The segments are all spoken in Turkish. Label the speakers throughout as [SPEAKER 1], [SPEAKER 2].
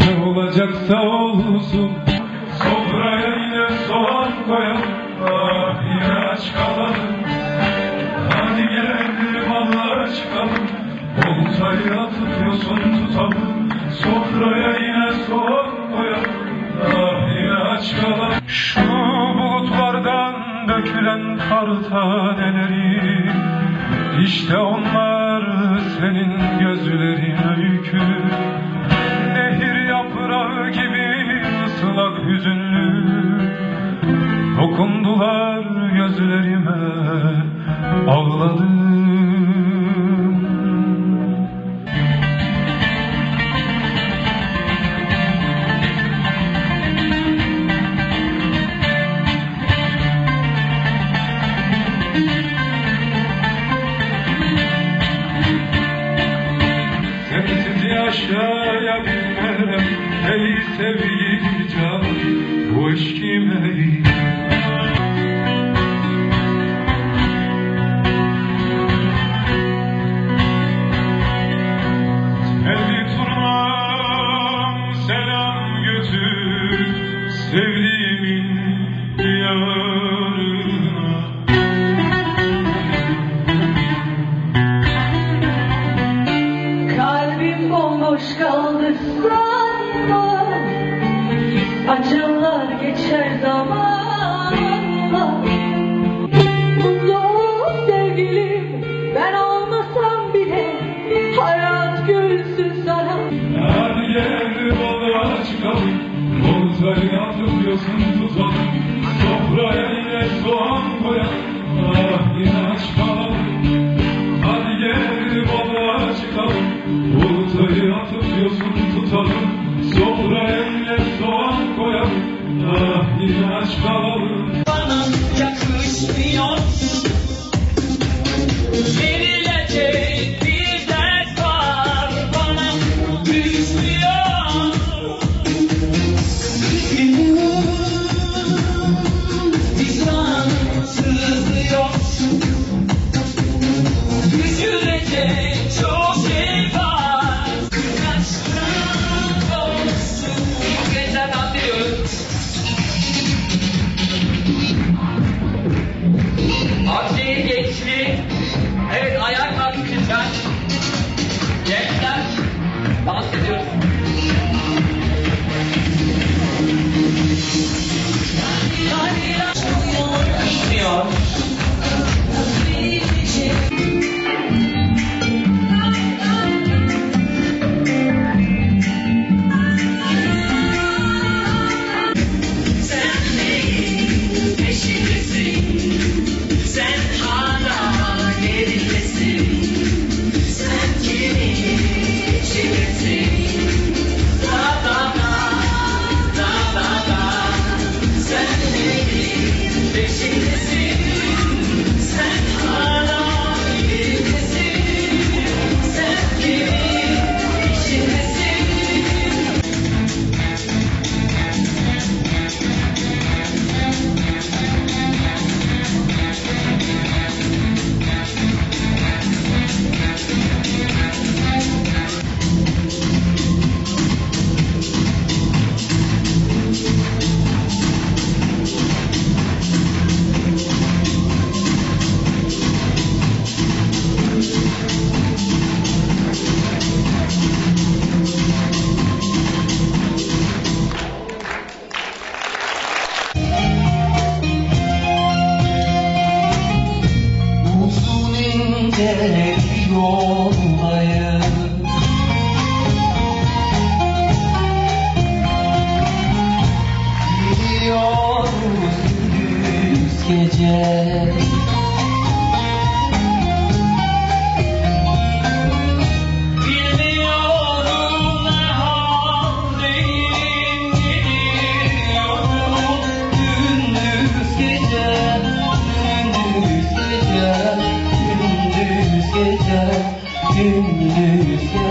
[SPEAKER 1] ne olacaksa olsun Sofraya yine soğan koyalım Ah yine aç kalalım. Hadi gel vallahi çıkalım Oltayı atıp yosun tutalım. Sofraya yine soğan koyalım Ah yine aç kalalım. Şu bulutlardan dökülen kar taneleri İşte onlar senin gözlerin öykü gibi ıslak hüzünlü. Dokundular gözlerime ağladım. Sensiz yaşayabilirim Ey sevgili Bu ey Sevdi turnam selam götür Sevdiğimin diyarına.
[SPEAKER 2] Kalbim bomboş kaldı sanma Acılar geçer zamanla ol sevgilim Ben olmasam bile Hayat gülsün sana.
[SPEAKER 1] Gel balığa çıkalım. Bulutları atıp yosun yine aç
[SPEAKER 3] Gidiyoruz gündüz gece Gündüz gece, gündüz gece,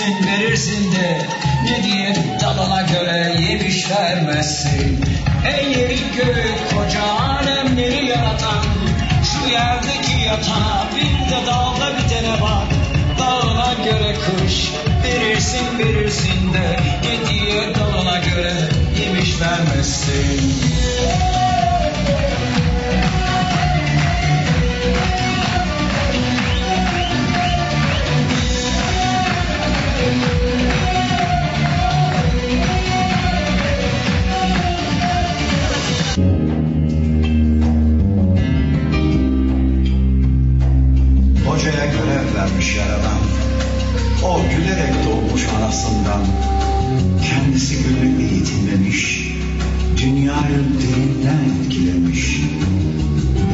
[SPEAKER 4] verirsin verirsin de ne diye dalına göre yemiş vermezsin. Ey yeri göğü koca alemleri yaratan şu yerdeki yatağa bir de dalda bitene bak. Dağına göre kuş verirsin verirsin de ne diye dalına göre yemiş vermezsin.
[SPEAKER 5] Dünyayı derinden etkilemiş.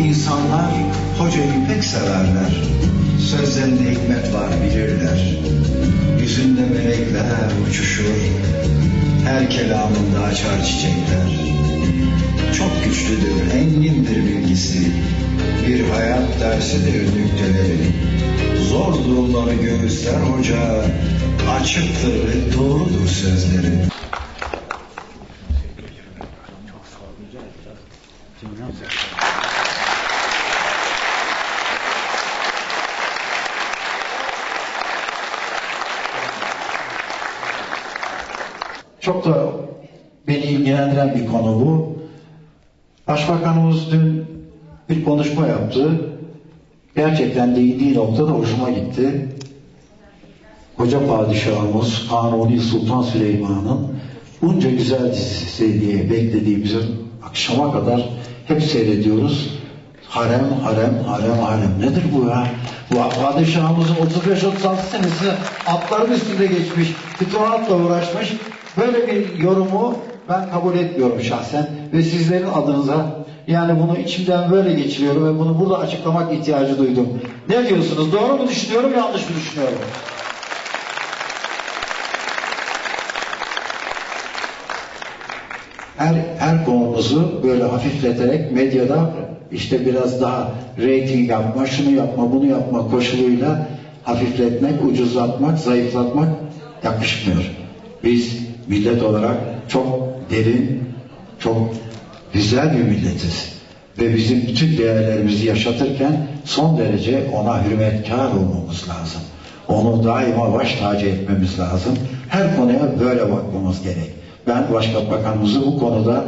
[SPEAKER 5] İnsanlar hocayı pek severler. Sözlerinde hikmet var bilirler. Yüzünde melekler uçuşur. Her kelamında açar çiçekler. Çok güçlüdür, engindir bilgisi. Bir hayat dersidir nükteleri. Zor durumları göğüsler hoca. Açıktır ve doğrudur sözleri.
[SPEAKER 6] Çok da beni ilgilendiren bir konu bu. Başbakanımız dün bir konuşma yaptı. Gerçekten değindiği nokta da hoşuma gitti. Koca padişahımız Kanuni Sultan Süleyman'ın bunca güzel dizisi diye beklediğimiz akşama kadar hep seyrediyoruz. Harem, harem, harem, harem. Nedir bu ya? Bu padişahımızın 35-36 senesi atların üstünde geçmiş, fütuhatla uğraşmış. Böyle bir yorumu ben kabul etmiyorum şahsen ve sizlerin adınıza yani bunu içimden böyle geçiriyorum ve bunu burada açıklamak ihtiyacı duydum. Ne diyorsunuz? Doğru mu düşünüyorum, yanlış mı düşünüyorum? Her, her konumuzu böyle hafifleterek medyada işte biraz daha reyting yapma, şunu yapma, bunu yapma koşuluyla hafifletmek, ucuzlatmak, zayıflatmak yakışmıyor. Biz millet olarak çok derin, çok güzel bir milletiz. Ve bizim bütün değerlerimizi yaşatırken son derece ona hürmetkar olmamız lazım. Onu daima baş tacı etmemiz lazım. Her konuya böyle bakmamız gerek. Ben Başbakanımızı bu konuda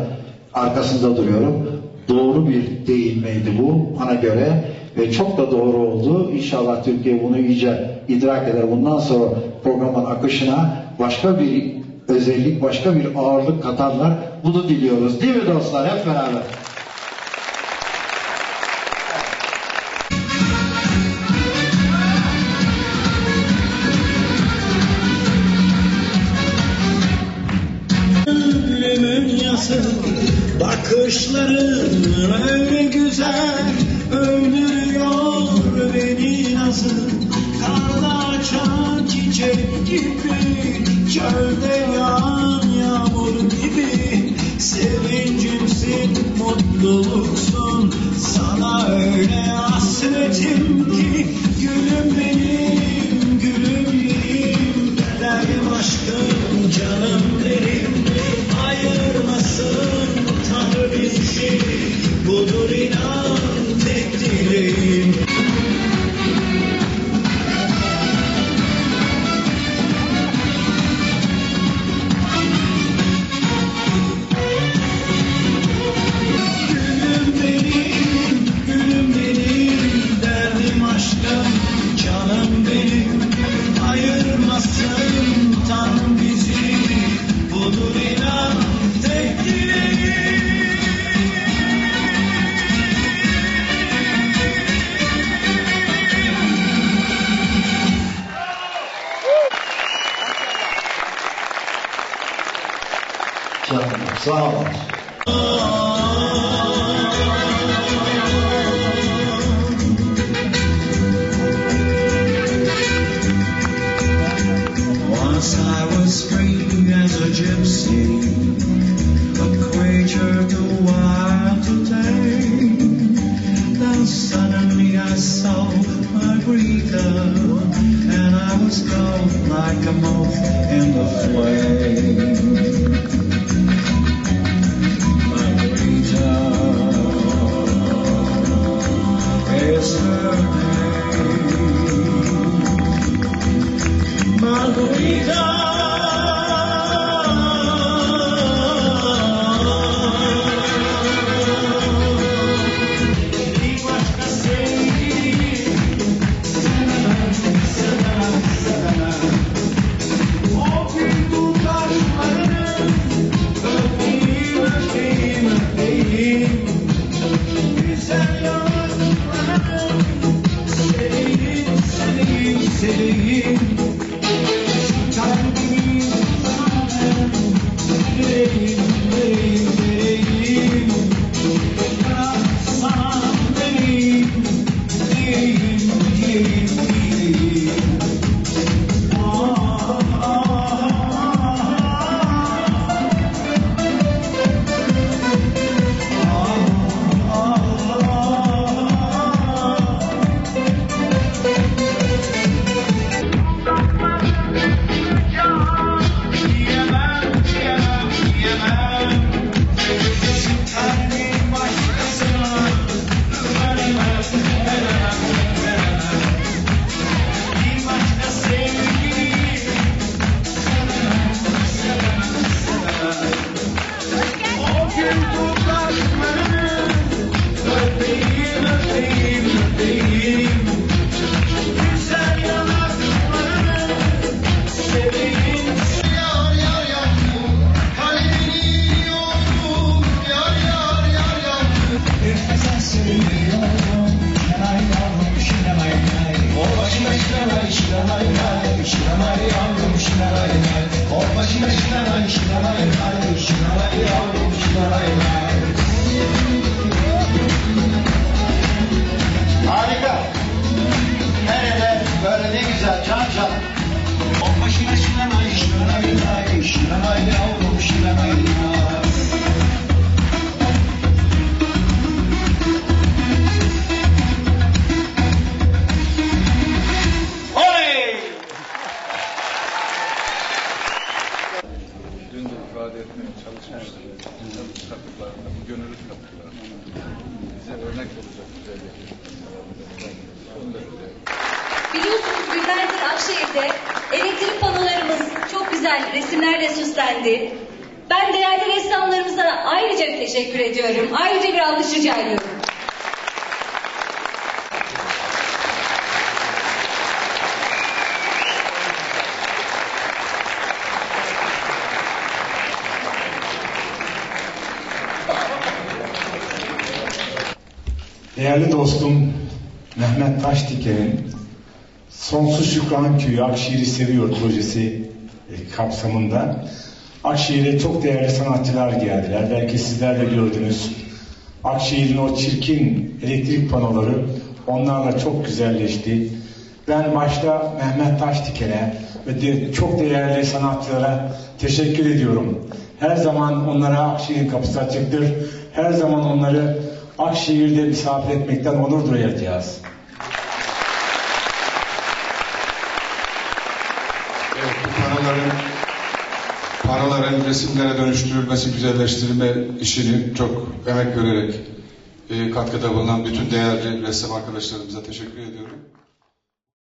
[SPEAKER 6] arkasında duruyorum. Doğru bir değinmeydi bu bana göre ve çok da doğru oldu. İnşallah Türkiye bunu iyice idrak eder. Bundan sonra programın akışına başka bir özellik, başka bir ağırlık katarlar. Bunu diliyoruz. Değil mi dostlar? Hep beraber.
[SPEAKER 7] Yası Bakışların öyle güzel Öldürüyor beni nasıl Karda açan çiçek gibi Çölde yağan yağmur gibi. Sevincimsin, mutluluksun Sana öyle hasretim ki
[SPEAKER 5] Harika.
[SPEAKER 1] Etmeye çalışmıştım. Çalış katkılarında, bu gönüllü katkılarında. Bize örnek olacak güzellik. Son derece
[SPEAKER 8] Biliyorsunuz günlerdir Akşehir'de elektrik panolarımız çok güzel resimlerle süslendi. Ben değerli ressamlarımıza ayrıca teşekkür ediyorum. Ayrıca bir alkış rica ediyorum.
[SPEAKER 9] Değerli dostum Mehmet Taşdiken'in Sonsuz Şükran Köyü Akşehir'i Seviyor projesi e, kapsamında Akşehir'e çok değerli sanatçılar geldiler. Belki sizler de gördünüz. Akşehir'in o çirkin elektrik panoları onlarla çok güzelleşti. Ben başta Mehmet Taşdiken'e ve de çok değerli sanatçılara teşekkür ediyorum. Her zaman onlara Akşehir'in kapısı açıktır. Her zaman onları Akşehir'de misafir etmekten onur duyacağız.
[SPEAKER 10] Evet, bu panoların panoların resimlere dönüştürülmesi, güzelleştirilme işini çok emek vererek e, katkıda bulunan bütün değerli ressam arkadaşlarımıza teşekkür ediyorum.